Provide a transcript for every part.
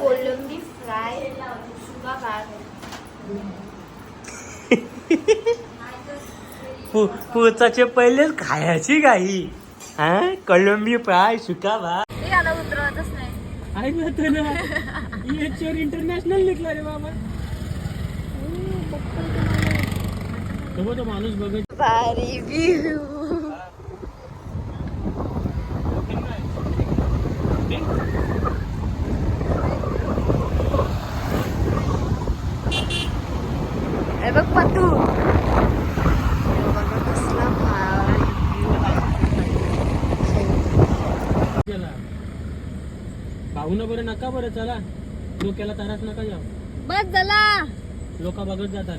कोलंबी फ्राय सुका भात पु पुचाचे पहिलेच खायची गाई हा? कोलंबी फ्राय सुका भात हे उतरवतच नाही. ना याच्यावर इंटरनॅशनल निघला रे बाबा. तो तो माणूस बघत. भारी व्ह्यू हे बघ पतू हे बघा कसला भारी view. गेला पाहुणं बरं नका बरं चला. डोक्याला तारास नका जाऊ. बस झाला लोक बघत जातात.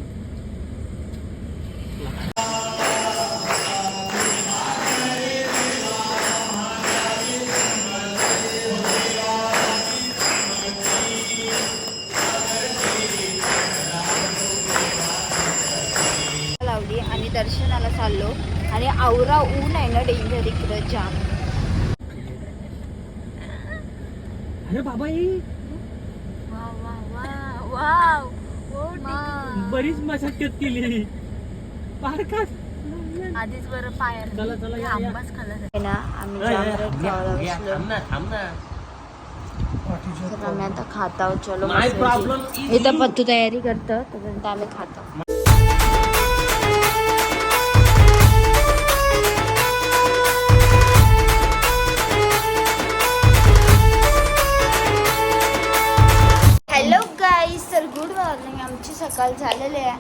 अरे बाबा ही बरीच मशागत केली. आधीच बरं पायर चला, चला, या, या. आंबाच खाल्ला ना आम्ही जांभळं खायला बसलो तर आम्ही आता खाता आहोत चलो मस्त. पैकी. इथं. पत्तू तयारी करतं तोपर्यंत आम्ही खातो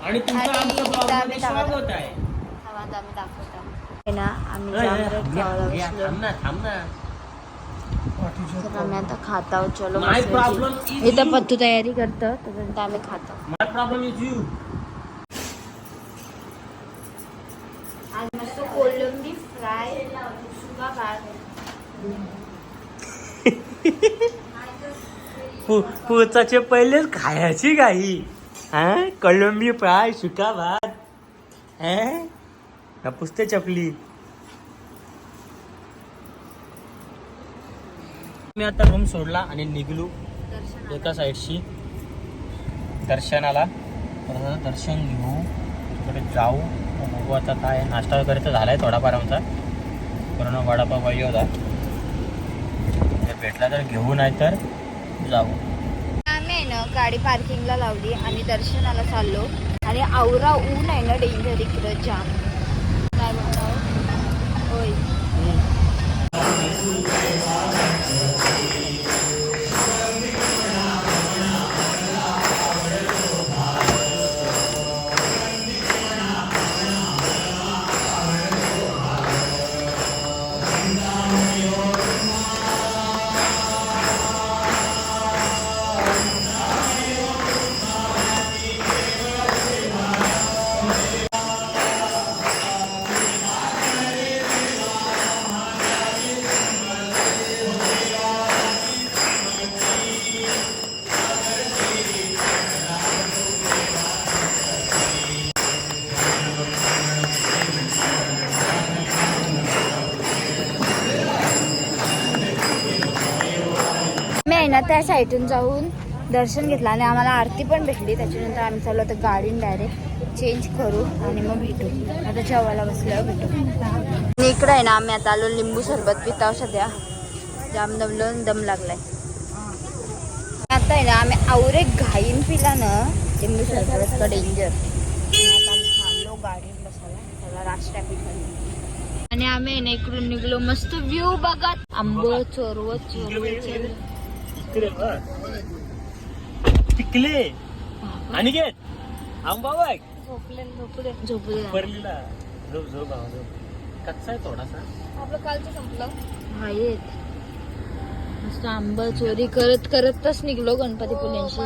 आणि आम्ही दाखवतो. आम्ही दाखवतो. ना आम्ही आम्ही आता खाता चलो इथं. पत्तू तयारी करतं तोपर्यंत आम्ही खातो. माय प्रॉब्लेम इज यू आज मस्त कोलंबी फ्राय सुका भात पु पुचाचे पहिलेच खायची गाई हा? कोलंबी फ्राय सुका भात हा पुसते चपली मी आता रूम सोडला आणि निघलो एका साईडशी दर्शनाला. तर दर्शन घेऊ. तिकडे जाऊ. बघू आता काय नाश्ता वगैरे तर झाला आहे थोडाफार आमचा. पूर्ण वडापाव पाहिजे होता. भेटला तर घेऊ नाही तर जाऊ. गाडी पार्किंगला लावली आणि दर्शनाला चाललो. आणि आवरा ऊन आहे ना डेंजर इकडं जाम. काय म्हणतो होय. त्या साईडून जाऊन दर्शन घेतलं आणि आम्हाला आरती पण भेटली. त्याच्यानंतर आम्ही चाललो आता गाडीन डायरेक्ट चेंज करू आणि मग भेटू. आता जेवायला बसल्यावर भेटू. आणि इकडं आहे ना आम्ही आता आलो लिंबू सरबत पिताव सध्या. जाम दमलं दम लागलाय. आता आहे ना आम्ही आवरे घाईन पिला ना लिंबू सरबत डेंजर आम्ही थांबलो गाडीत बसायला. त्याला ट्रॅफिक आणि आम्ही आहे ना इकडून निघलो. मस्त व्ह्यू बघत. आंबो चोरव चोरव. पिकले आणि घे. आंबा बघ झोपले झोपले झोपले परलीला. झोप झोप भावा, झोप. कच्चा आहे थोडासा. आपलं कालचं संपलं. आहेत. मस्त आंबा चोरी करत करतच निघलो गणपती पुण्यांशी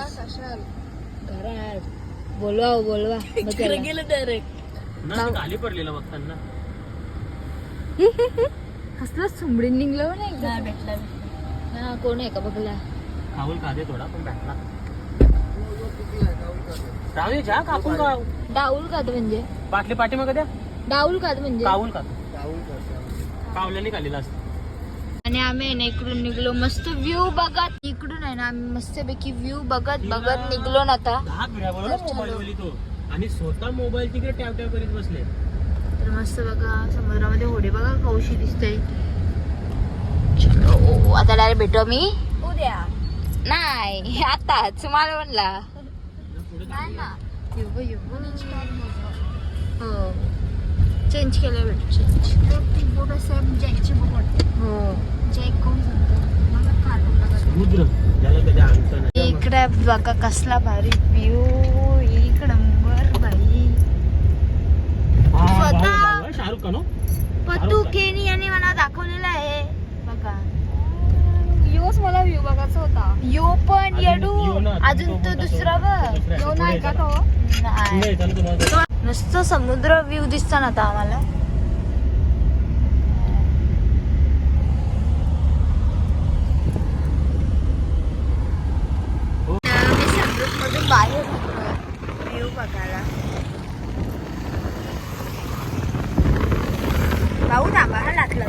घरात. बोलवा बोलवा. गेलं डायरेक्ट ना खाली पडलेलं बघताना. कसलं सुमडी निघलो ना एकदा. भेटला. हा कोण आहे का बघला? खाऊन खाते थोडा पण भेटला राहू जा कापून डाऊल खात म्हणजे? बाटली पाठी मग द्या. डाऊल खात म्हणजे? काऊल खातो? कावल्याने खाल्लेला असतं आणि आम्ही आहे ना इकडून निघलो मस्त व्ह्यू बघत. इकडून आहे ना आम्ही मस्तपैकी व्ह्यू बघत बघत निघलो ना आता. दहा फिरा बरोबर चलो. मोबाईल वली तो. आणि स्वतः मोबाईल तिकडे टॅप टॅप करीत बसले. तर मस्त बघा समुद्रामध्ये होडी बघा कौशी दिसते चलो आता डायरेक्ट भेटू मी. उद्या. नाही आताच मला म्हणला. हो. चेंज केलं भेटू चेंज हो. त्याला कधी अंत नाही. इकडे बघा कसला भारी व्ह्यू एक नंबर भाई हा, स्वतः-? पतू केनी यांनी मला दाखवलेला आहे बघा योच मला व्ह्यू बघायचा होता यो पण येडू. अजून तो दुसरा? बघ. यो नाही का. तो? नुसतं समुद्र व्ह्यू दिसतो ना आता आम्हाला हो. मी समुद्रामधून बाहेर व्ह्यू बघायला भाऊ थांबा हा लागला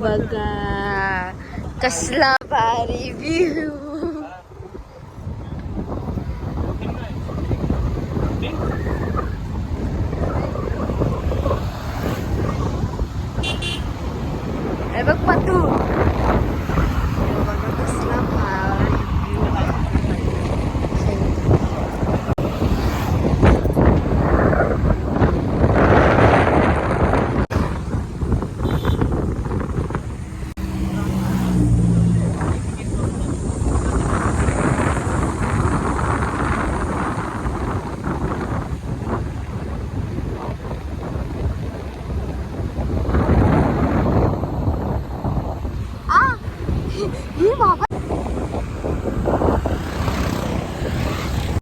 यो बघा कसला भारी व्ह्यू हे बघ पतू यो बघा कसला भारी व्ह्यू आ हे बाबा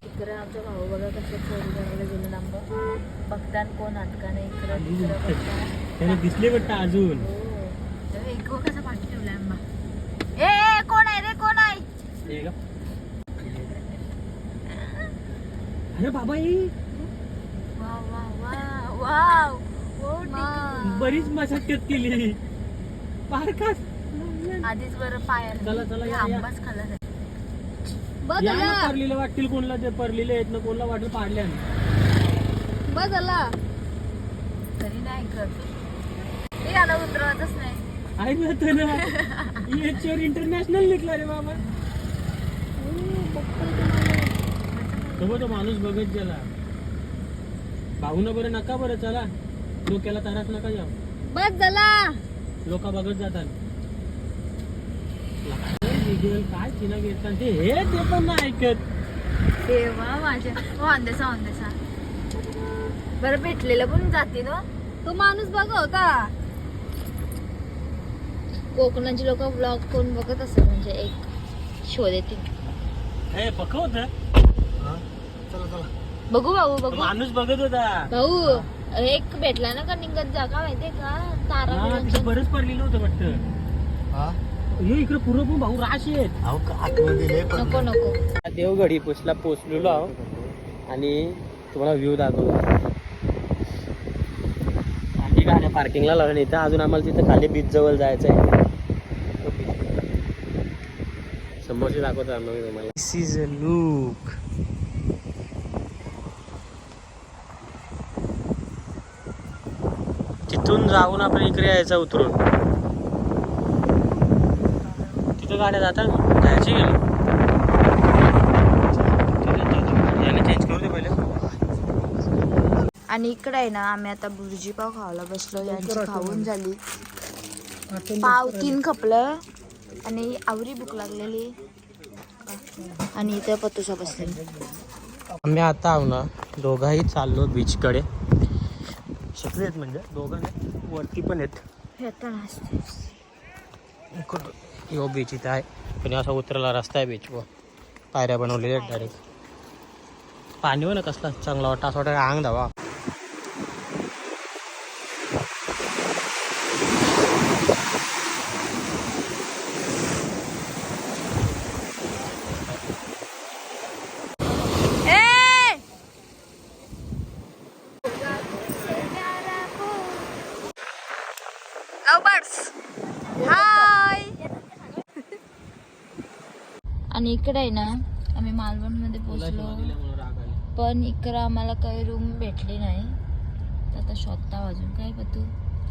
इकडे आमचा भाऊ बघा कसं चोरी करायला गेलो लांब बघतान कोण अटका नाही इकडं तिकडं त्याला दिसले वाटतं अजून. हो. ए कोण आहे रे कोण आहे? हे? अरे बाबा ही वा वा वा वाव. वाव. बरीच मशागत केली. बारकाच आधीच बरं पायाला. चला, चला, या, या. आंबाच खाल्ला जाईल. बस या ना झाला परलीला वाटतील कोणला ते परलीले आहेत ना कोणला वाटेल पाडल्या बस झाला तरी नाही करत. उतरवतच नाही. ना तर ना. याच्यावर इंटरनॅशनल निघला रे बाबा. तो तो माणूस बघत गेला. भाऊन बरं नका बरं चला. डोक्याला तारास नका जाऊ. बस झाला. लोक बघत जातात. काय चिना घेतात ते हे ते पण नाही ऐकत. तेव्हा माझ्या अंदेसा अंदेसा. बरं भेटलेलं पण जाते ना. तो माणूस बघा होता. कोकणाची लोक ब्लॉग कोण बघत असेल म्हणजे एक हे पकवत बघू भाऊ बघू. माणूस बघत होता. भाऊ एक भेटला ना का निघत जा का? माहितीये का तारा बिरांचं. पडलेलं होतं वाटतं. हे? इकडे पूर्व पण भाऊ राशी आहेत. नको नको. देवगडी पोचला पोचलेलो आहो. आणि तुम्हाला व्ह्यू दाखवतो. आम्ही गाड्या पार्किंगला लावून इथं अजून आम्हाला तिथं खाली बीच जवळ जायचं आहे समोरचे दाखवतो आम्ही तुम्हाला दिस इज अ लुक तिथून जाऊन आपण इकडे यायचं उतरून. तिथं गाड्या जातात जायची गेली याने चेंज करू दे पहिले. आणि इकडे आहे ना आम्ही आता बुर्जी पाव खायला बसलो यांची खाऊन झाली. पाव तीन खपलं आणि आवरी भूक लागलेली. आणि इथे पतुसा बसलेली. आम्ही आता आहो ना दोघाही चाललो बीचकडे सगळे आहेत म्हणजे दोघं वरती पण आहेत. हे यो बीच इथं आहे. पण असा उतरला रस्ता आहे बीचवर पायऱ्या बनवलेल्या आहेत डायरेक्ट पाणी हो ना कसला चांगला वाटतं असं वाटतं अंग धावा हाय आणि इकडे आहे ना आम्ही मालवणमध्ये पोहोचलो. पण इकडं आम्हाला काही रूम भेटली नाही. तर आता शोधता अजून काय तू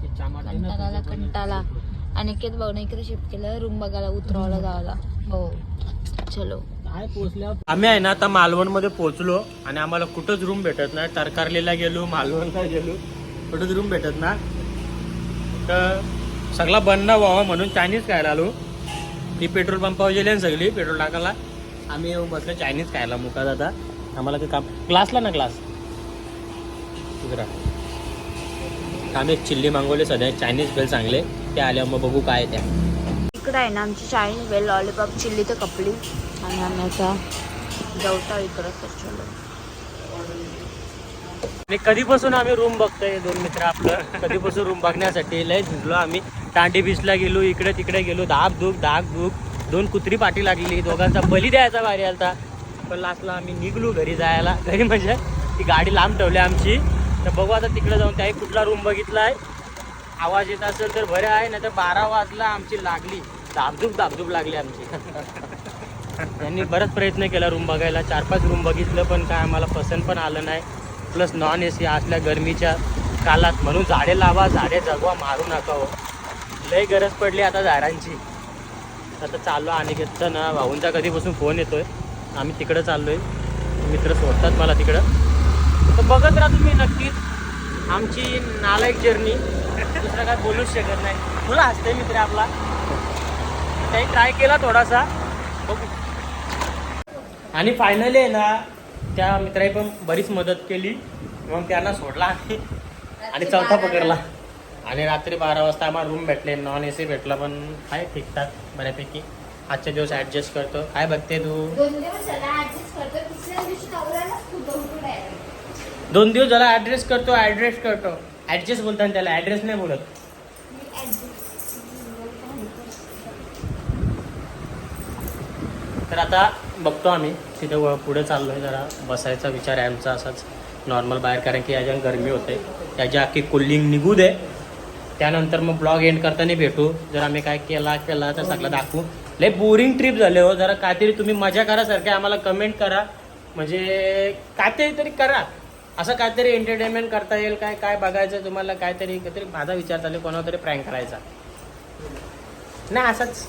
कंटाळाला कंटाळा आणि इकडे बघ ना इकडे शिफ्ट केलं रूम बघायला उतरवायला जायला. हो. चलो. आम्ही आहे ना आता मालवणमध्ये पोहोचलो आणि आम्हाला कुठंच रूम भेटत नाही. तरकारलीला गेलो मालवणला गेलो. कुठंच रूम भेटत ना तर सगळा बंद व्हावा म्हणून चायनीज खायला आलो. ती पेट्रोल पंपावर गेली ना सगळी पेट्रोल टाकायला. आम्ही येऊन बसलो चायनीज खायला मुका दादा. आम्हाला ते काम क्लासला ना क्लास आम्ही एक चिल्ली मागवले सध्या चायनीज बेल चांगले ते आल्या मग बघू काय त्या. इकडे आहे ना आमची चायनीज बेल लॉलीपॉप चिल्ली तर कपली. आणि आम्ही आता जवता इकडं आणि कधीपासून आम्ही रूम बघतोय दोन मित्र आपलं? कधीपासून रूम बघण्यासाठी? लय झुंजलो आम्ही. टांडी बीचला गेलो इकडे तिकडे गेलो. धाक धूक धाक धूक दोन कुत्री पाठी लागलेली दोघांचा बली द्यायचा भारी आलता. पण लास्टला आम्ही निघलो घरी जायला. घरी म्हणजे ती गाडी लांब ठेवली आमची. तर बघू आता तिकडे जाऊन त्याही कुठला रूम बघितलाय. आवाज येत असेल तर बरे आहे नाही तर बारा वाजला आमची लागली. धाबधूक धाबधूक लागली आमची. त्यांनी बराच प्रयत्न केला रूम बघायला. चार पाच रूम बघितलं पण काय आम्हाला पसंत पण आलं नाही. प्लस नॉन ए सी असल्या गरमीच्या कालात म्हणून झाडे लावा झाडे जगवा मारू नका हो. लय गरज पडली आता झाडांची. आता चाललो आणि घेतलं ना भाऊंचा कधीपासून फोन येतोय. आम्ही तिकडं चाललोय. मित्र सोडतात मला तिकडं. तर बघत राहा तुम्ही नक्कीच. आमची नालायक जर्नी दुसरं काय बोलूच शकत नाही. तुला हसते मित्र आपला. काही ट्राय केला थोडासा. बघू. आणि फायनली आहे ना त्या मित्राने पण बरीच मदत केली. मग त्यांना सोडला आणि आणि चौथा पकडला. आणि रात्री बारा वाजता आम्हाला रूम भेटले. नॉन ए सी भेटला पण आहे ठीकठाक बऱ्यापैकी. आजच्या दिवस ॲडजस्ट करतो. काय बघते तू. दोन दिवस झाला ऍडजस्ट ॲड्रेस करतो ॲड्रेस करतो. ॲडजस्ट बोलताना त्याला. ॲड्रेस नाही बोलत. तर आता बघतो आम्ही. तिथे व- पुढे चाललो आहे जरा. बसायचा विचार आहे आमचा असाच. नॉर्मल बाहेर कारण की याच्या गरमी होते त्याच्या अख्खी कुलिंग निघू दे. त्यानंतर मग ब्लॉग एंड करताना भेटू. जर आम्ही काय केला केला तर सगळं दाखवू. लय बोरिंग ट्रिप झाले हो. जरा काहीतरी तुम्ही मजा करा सारखे. आम्हाला कमेंट करा. म्हणजे काहीतरी तरी करा. असं काहीतरी एंटरटेनमेंट करता येईल काय काय बघायचं तुम्हाला काहीतरी काहीतरी माझा विचार चालू कोणावर तरी प्रँक करायचा. नाही असंच.